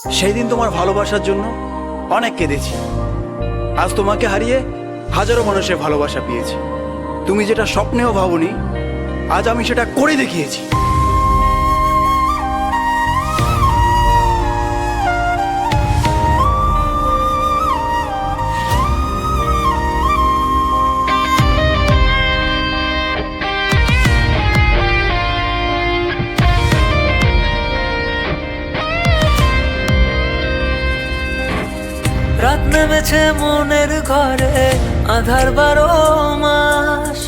সেই দিন তোমার ভালোবাসার জন্য অনেক কেঁদেছি। আজ তোমাকে হারিয়ে হাজারো মানুষের ভালোবাসা পেয়েছি। তুমি যেটা স্বপ্নেও ভাবনি, আজ আমি সেটা করে দেখিয়েছি। রাত নেমেছে মনের ঘরে, আধার বারো মাস।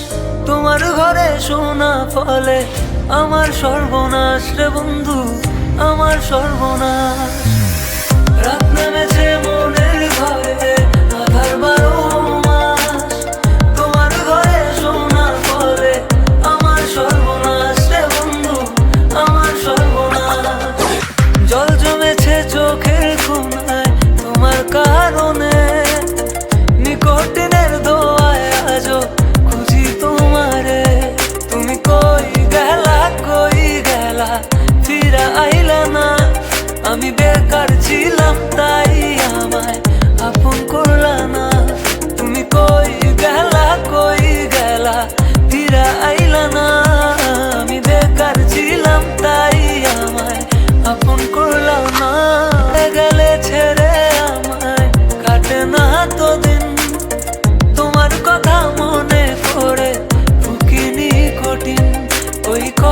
তোমার ঘরে সোনা ফলে আমার সর্বনাশ রে বন্ধু, আমার সর্বনাশ।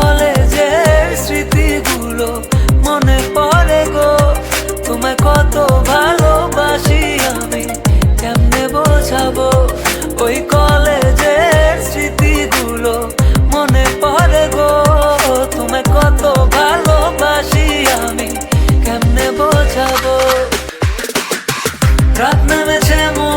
কলেজের স্মৃতিগুলো মনে পড়ে গো। তোমায় কত ভালোবাসি আমি, কেমনে বোঝাবো? ওই কলেজের স্মৃতিগুলো মনে পড়ে গো। তোমায় কত ভালোবাসি আমি, কেমনে বোঝাবো? রাত নেমেছে মন